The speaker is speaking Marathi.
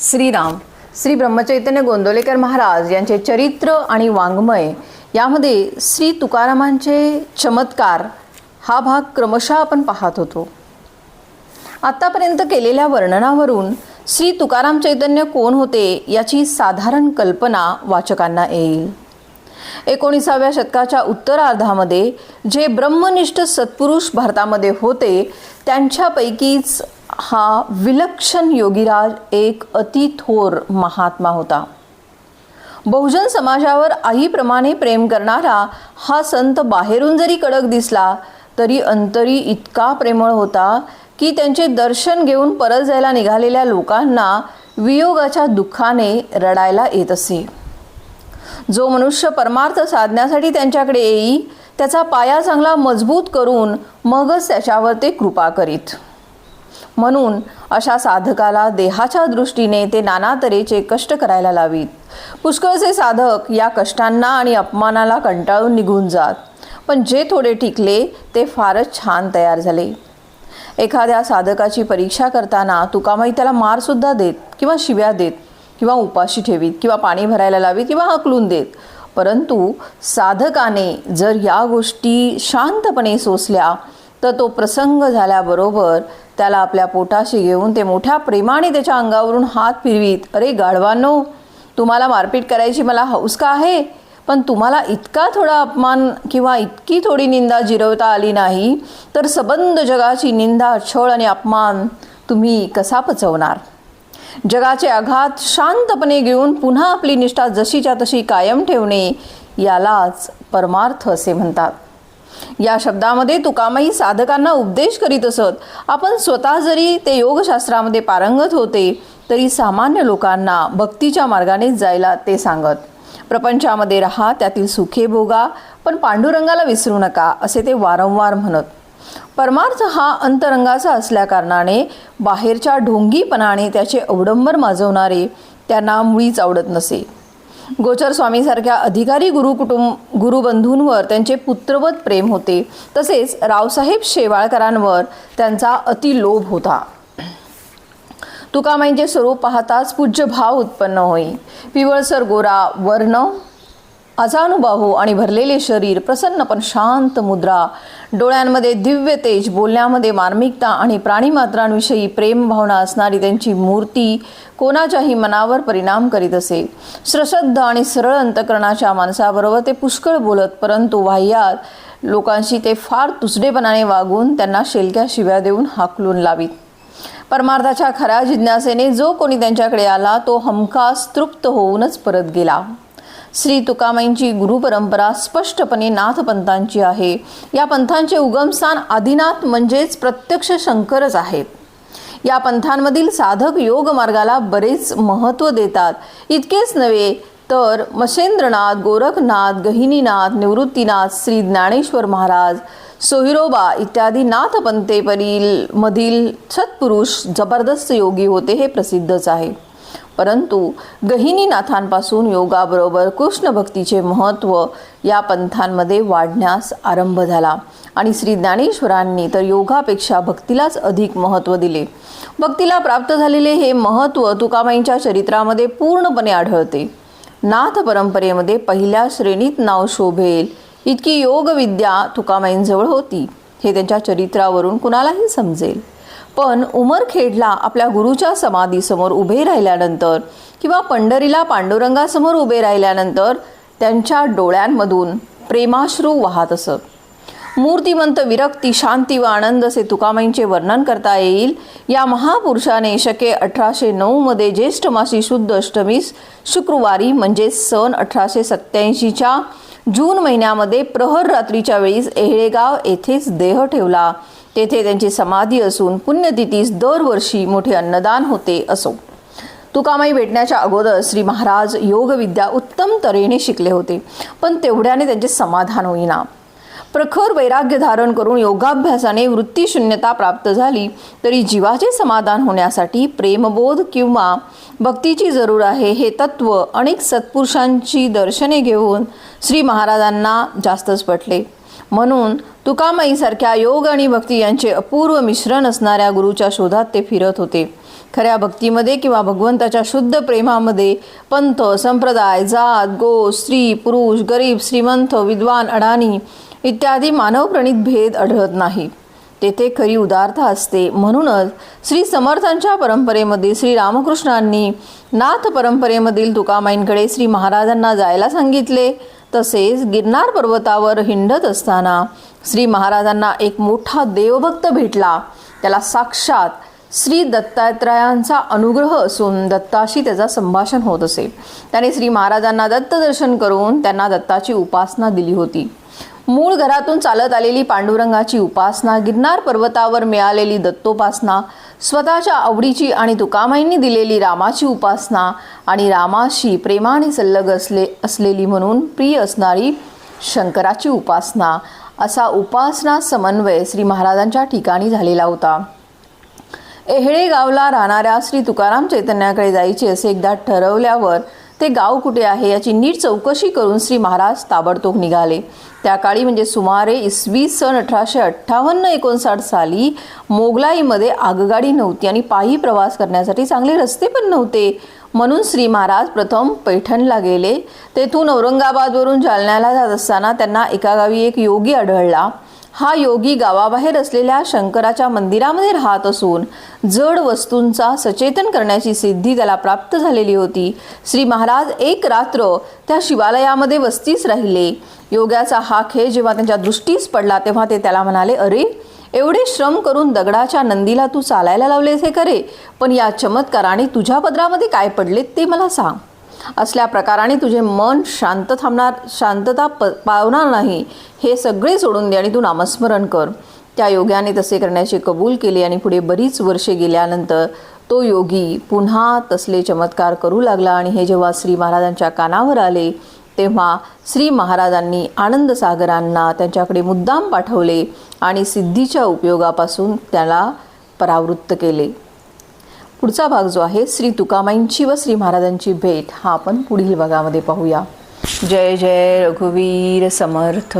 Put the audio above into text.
श्रीराम श्री ब्रह्मचैतन्य गोंदवलेकर महाराज यांचे चरित्र आणि वाङ्मय यामध्ये श्री तुकारामांचे चमत्कार हा भाग क्रमशः आपण पाहत होतो. आत्तापर्यंत केलेल्या वर्णनावरून श्री तुकाराम चैतन्य कोण होते याची साधारण कल्पना वाचकांना येईल. एकोणीसाव्या शतकाच्या उत्तरार्धामध्ये जे ब्रह्मनिष्ठ सत्पुरुष भारतामध्ये होते त्यांच्यापैकीच हा विलक्षण योगीराज एक अतिथोर महात्मा होता. बहुजन समाजावर आईप्रमाणे प्रेम करणारा हा संत बाहेरून जरी कडक दिसला तरी अंतरी इतका प्रेमळ होता की त्यांचे दर्शन घेऊन परत जायला निघालेल्या लोकांना वियोगाच्या दुःखाने रडायला येत असे. जो मनुष्य परमार्थ साधण्यासाठी त्यांच्याकडे येई त्याचा पाया चांगला मजबूत करून मगच त्याच्यावर ते कृपा करीत. म्हणून अशा साधकाला देहाच्या दृष्टीने ते नाना तऱ्हेचे कष्ट करायला लावीत. पुष्कळचे साधक या कष्टांना आणि अपमानाला कंटाळून निघून जात. पण जे थोडे टिकले ते फारच छान तयार झाले. एखाद्या साधकाची परीक्षा करताना तुकामाई त्याला मारसुद्धा देत किंवा शिव्या देत. किंवा उपाशी ठेवीत किंवा पाणी भरायला लावीत किंवा हकलून देत. परंतु साधकाने जर या गोष्टी शांतपणे सोसल्या तर तो प्रसंग झाल्याबरोबर त्याला आपल्या पोटाशी घेऊन ते मोठ्या प्रेमाने त्याच्या अंगावरून हात फिरवीत. अरे गाढवांनो तुम्हाला मारपीट करायची मला हौस का आहे? पण तुम्हाला इतका थोडा अपमान किंवा इतकी थोडी निंदा जिरवता आली नाही तर सबंध जगाची निंदा छळ आणि अपमान तुम्ही कसा पचवणार? जगाचे आघात शांतपणे घेऊन पुन्हा आपली निष्ठा जशीच्या तशी कायम ठेवणे यालाच परमार्थ असे म्हणतात. या शब्दामध्ये तुकामाई साधकांना उपदेश करीत असत आपण स्वतः जरी ते योगशास्त्रामध्ये पारंगत होते तरी सामान्य लोकांना भक्तीच्या मार्गाने जायला ते सांगत. प्रपंचामध्ये राहा त्यातील सुखे भोगा पण पांडुरंगाला विसरू नका असे ते वारंवार म्हणत. परमार्थ हा अंतरंगाचा असल्याकारणाने बाहेरच्या ढोंगीपणाने त्याचे अवडंबर माजवणारे त्यांना मुळीच आवडत नसे. गोचर स्वामीसारख्या अधिकारी गुरु कुटुंब गुरुबंधूंवर त्यांचे पुत्रवत प्रेम होते. तसेच रावसाहेब शेवाळकरांवर त्यांचा अतिलोभ होता. तुकामाईंचे स्वरूप पाहताच पूज्य भाव उत्पन्न होई. पिवळसर गोरा वर्ण अजानुबाहू आणि भरलेले शरीर प्रसन्न पण शांत मुद्रा. डोळ्यांमध्ये दिव्य तेज बोलण्यामध्ये मार्मिकता आणि प्राणीमात्रांविषयी प्रेम भावना असणारी त्यांची मूर्ती कोणाच्याही मनावर परिणाम करीत असे. सश्रद्ध आणि सरळ अंतकरणाच्या माणसाबरोबर ते पुष्कळ बोलत परंतु वाह्यात लोकांशी ते फार तुसडेपणाने वागून त्यांना शेलक्या शिव्या देऊन हाकलून लावीत. परमार्थाच्या खऱ्या जिज्ञासेने जो कोणी त्यांच्याकडे आला तो हमखास तृप्त होऊनच परत गेला. श्री तुकामाईंची गुरुपरंपरा स्पष्टपणे नाथपंथांची आहे. या पंथांचे उगमस्थान आदिनाथ म्हणजेच प्रत्यक्ष शंकरच आहेत या पंथांमधील साधक योग मार्गाला बरेच महत्त्व देतात. इतकेच नव्हे तर मशेंद्रनाथ गोरखनाथ गहिनीनाथ निवृत्तीनाथ श्री ज्ञानेश्वर महाराज सोहिरोबा इत्यादी नाथपंथेपरील मधील सत्पुरुष जबरदस्त योगी होते हे प्रसिद्धच आहे. परंतु गहिनीनाथांपासून योगाबरोबर कृष्ण भक्तीचे महत्त्व या पंथांमध्ये वाढण्यास आरंभ झाला. आणि श्री ज्ञानेश्वरांनी तर योगापेक्षा भक्तीलाच अधिक महत्त्व दिले. भक्तीला प्राप्त झालेले हे महत्त्व तुकामाईंच्या चरित्रामध्ये पूर्णपणे आढळते. नाथ परंपरेमध्ये पहिल्या श्रेणीत नाव शोभेल इतकी योगविद्या तुकामाईंजवळ होती. हे त्यांच्या चरित्रावरून कुणालाही समजेल. पण उमरखेडला आपल्या गुरुच्या समाधीसमोर उभे राहिल्यानंतर किंवा पंढरीला पांडुरंगासमोर उभे राहिल्यानंतर त्यांच्या डोळ्यांमधून प्रेमाश्रू वाहत असत. मूर्तिमंत विरक्ती शांती व आनंद असे तुकामाईंचे वर्णन करता येईल. या महापुरुषाने शके अठराशे नऊमध्ये ज्येष्ठ मासी शुद्ध अष्टमीस शुक्रवारी म्हणजे सन अठराशे सत्याऐंशीच्या जून महिन्यामध्ये प्रहर रात्रीच्या वेळीस एहळेगाव येथेच देह ठेवला. तेथे त्यांची समाधी असून पुण्यतिथीस दरवर्षी मोठे अन्नदान होते असो. तुकामाई भेटण्याच्या अगोदर श्री महाराज योगविद्या उत्तम तऱ्हेने शिकले होते पण तेवढ्याने त्यांचे समाधान होईना. प्रखर वैराग्य धारण करून योगाभ्यासाने वृत्तीशून्यता प्राप्त झाली तरी जीवाचे समाधान होण्यासाठी प्रेमबोध किंवा भक्तीची जरूर आहे हे तत्व अनेक सत्पुरुषांची दर्शने घेऊन श्री महाराजांना जास्तच पटले. म्हणून तुकामाईसारख्या योग आणि भक्ती यांचे अपूर्व मिश्रण असणाऱ्या गुरुच्या शोधात ते फिरत होते. खऱ्या भक्तीमध्ये किंवा भगवंताच्या शुद्ध प्रेमामध्ये पंथ संप्रदाय जात गो स्त्री पुरुष गरीब श्रीमंत विद्वान अडाणी इत्यादी मानवप्रणित भेद आढळत नाही. तेथे खरी उदारता असते. म्हणूनच श्री समर्थांच्या परंपरेमध्ये श्री रामकृष्णांनी नाथ परंपरेमधील तुकामाईंकडे श्री महाराजांना जायला सांगितले. तसेच गिरनार पर्वतावर हिंडत असताना श्री महाराजांना एक मोठा देवभक्त भेटला. त्याला साक्षात श्री दत्तात्रयांचा अनुग्रह असून दत्ताशी त्याचा संभाषण होत असे. त्याने श्री महाराजांना दत्त दर्शन करून त्यांना दत्ताची उपासना दिली होती. मूळ घरातून चालत आलेली पांडुरंगाची उपासना गिरनार पर्वतावर मिळालेली दत्तोपासना स्वतःच्या आवडीची आणि तुकामाईंनी दिलेली रामाची उपासना आणि रामाशी प्रेमाने सल्लग असले असलेली म्हणून प्रिय असणारी शंकराची उपासना असा उपासना समन्वय श्री महाराजांच्या ठिकाणी झालेला होता. एहळे गावला राहणाऱ्या श्री तुकाराम चैतन्याकडे जायचे असे एकदा ठरवल्यावर ते गाव कुठे आहे याची नीट चौकशी करून श्री महाराज ताबडतोब निघाले. त्या काळी म्हणजे सुमारे इसवी सन अठराशे अठ्ठावन्न एकोणसाठ साली मोगलाईमध्ये आगगाडी नव्हती आणि पायी प्रवास करण्यासाठी चांगले रस्ते पण नव्हते. म्हणून श्री महाराज प्रथम पैठणला गेले. तेथून औरंगाबादवरून जालन्याला जात असताना त्यांना एका गावी एक योगी आढळला. हा योगी गावाबाहेर असलेल्या शंकराच्या मंदिरामध्ये राहत असून जड वस्तूंचा सचेतन करण्याची सिद्धी त्याला प्राप्त झालेली होती. श्री महाराज एक रात्र त्या शिवालयामध्ये वस्तीच राहिले. योग्याचा हा खेळ जेव्हा त्यांच्या दृष्टीस पडला तेव्हा ते त्याला म्हणाले अरे एवढे श्रम करून दगडाच्या नंदीला तू चालायला लावलेस हे करे पण या चमत्काराने तुझ्या पदरामध्ये काय पडले ते मला सांग. असल्या प्रकाराने तुझे मन शांत थांबणार शांतता प पावणार नाही हे सगळे सोडून दे आणि तू नामस्मरण कर. त्या योग्याने तसे करण्याचे कबूल केले आणि पुढे बरीच वर्षे गेल्यानंतर तो योगी पुन्हा तसले चमत्कार करू लागला आणि हे जेव्हा श्री महाराजांच्या कानावर आले तेव्हा श्री महाराजांनी आनंद सागरांना त्यांच्याकडे मुद्दाम पाठवले आणि सिद्धीच्या उपयोगापासून त्याला परावृत्त केले. पुढचा भाग जो आहे श्री तुकामाईंची व श्री महाराजांची भेट हा आपण पुढील भागामध्ये पाहूया. जय जय रघुवीर समर्थ.